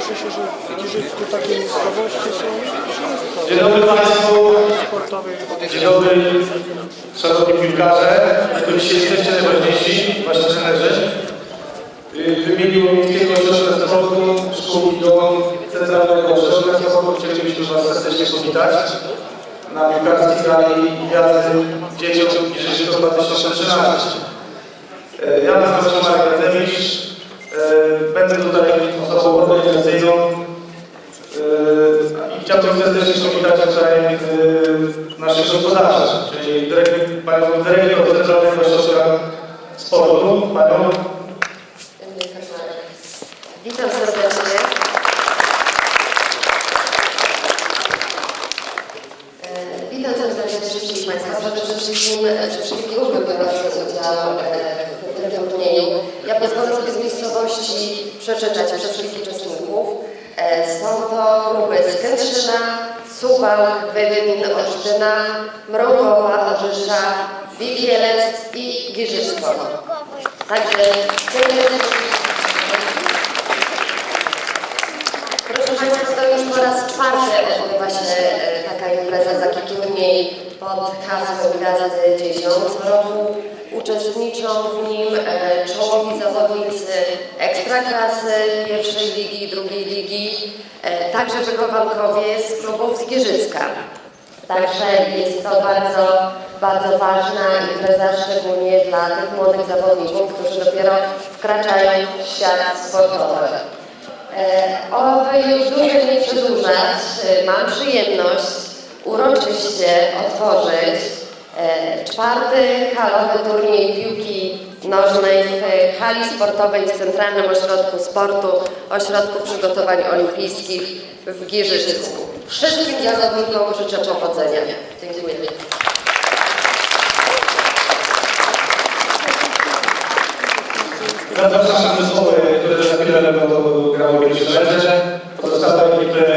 cieszę się, że w Giżycku takie miejscowości są. Dzień dobry Państwu. Dzień dobry, szanowni piłkarze, którzy dzisiaj jesteście najważniejsi, wasi trenerzy. Y, W imieniu Miejskiego Ośrodka Sportu, Szkół i Dom Centralnego Ośrodka Sportu chcielibyśmy Was serdecznie powitać na piłkarskiej gali Gwiazdy Dzieciom Giżycko 2013. E, Ja nazywam się Marek Radzewicz. Będę tutaj osobą organizacyjną Yy, I chciałbym serdecznie powitać tutaj yy, naszych gospodarzy, czyli panią dyrektor Centralnego Ośrodka Sportu, panią Witam serdecznie. E, Witam serdecznie wszystkich Państwa. Przede wszystkim e, wszystkich grupy biorące udział w tym turnieju. Ja pozwolę sobie z miejscowości przeczytać wszystkich uczestników. E, Są to kluby z Kętrzyna, Suwałk, Wydmin, Olsztyna, Mrągowa, Orzysza, Wikielec i Giżycko. Także serdecznie Proszę Państwa, to już po raz czwarty odbywa się e, taka impreza, taki turniej pod hasłem Gwiazdy Dzieciom. Co roku uczestniczą w nim e, czołowi zawodnicy ekstraklasy, pierwszej ligi drugiej ligi, e, także wychowankowie z klubów z. Także jest to bardzo, bardzo ważna impreza, szczególnie dla tych młodych zawodników, którzy dopiero wkraczają w świat sportowy. E, Aby już dłużej nie przedłużać, mam przyjemność uroczyście otworzyć czwarty halowy turniej piłki nożnej w hali sportowej w Centralnym Ośrodku Sportu, Ośrodku Przygotowań Olimpijskich w Gierzycku. Wszystkim zawodnikom życzę powodzenia. Dziękuję. Zapraszam zespoły, które za chwilę będą grały mecze. Pozostałe ekipy